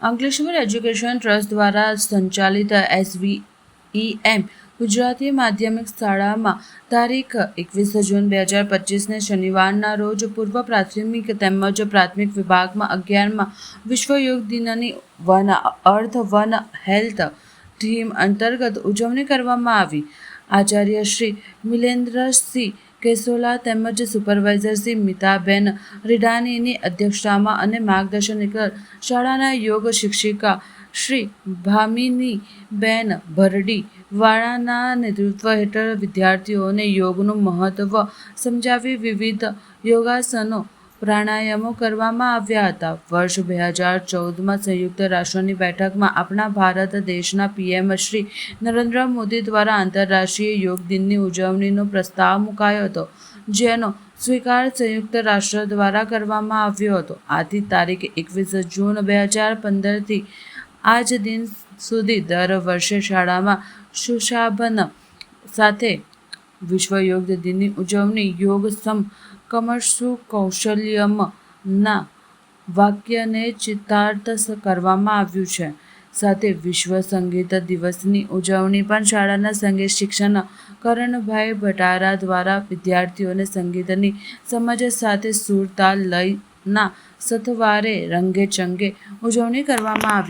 Ankleshwar education trust દ્વારા સંચાલિત એસવીઈએમ ગુજરાતી માધ્યમિક શાળામાં તારીખ એકવીસ જૂન બે હજાર પચીસને શનિવારના રોજ પૂર્વ પ્રાથમિક તેમજ પ્રાથમિક વિભાગમાં અગિયારમાં વિશ્વ યોગ દિનની one earth one health theme અંતર્ગત ઉજવણી કરવામાં આવી. આચાર્ય શ્રી મિલેન્દ્રસિંહ કેસોલા તેમજ સુપરવાઇઝર શ્રી મિતાબેન રીડાનીની અધ્યક્ષતામાં અને માર્ગદર્શન હેઠળ શાળાના યોગ શિક્ષિકા શ્રી ભામિની બેન ભરડી વાળાના નેતૃત્વ હેઠળ વિદ્યાર્થીઓને યોગનું મહત્વ સમજાવી વિવિધ યોગાસનો પ્રાણાયામો કરવામાં આવ્યા હતા. વર્ષ બે હજાર ચૌદમાં સંયુક્ત રાષ્ટ્રની બેઠકમાં આપણા ભારત દેશના પીએમ શ્રી નરેન્દ્ર મોદી દ્વારા આંતરરાષ્ટ્રીય યોગ દિનની ઉજવણીનો પ્રસ્તાવ મુકાયો હતો, જેનો સ્વીકાર સંયુક્ત રાષ્ટ્ર દ્વારા કરવામાં આવ્યો હતો. આથી તારીખ એકવીસ જૂન બે હજાર પંદરથી આજ દિન સુધી દર વર્ષે શાળામાં સુશાભન સાથે વિશ્વ યોગ દિનની ઉજવણી યોગ સમ કમર્સુ કૌશલ્યમના વાક્યને ચિતાર્થ કરવામાં આવ્યું છે. સાથે વિશ્વ સંગીત દિવસની ઉજવણી પણ શાળાના સંગીત શિક્ષણ કરણભાઈ ભટારા દ્વારા વિદ્યાર્થીઓને સંગીતની સમજ સાથે સુરતાલ લયના સથવારે રંગેચંગે ઉજવણી કરવામાં આવી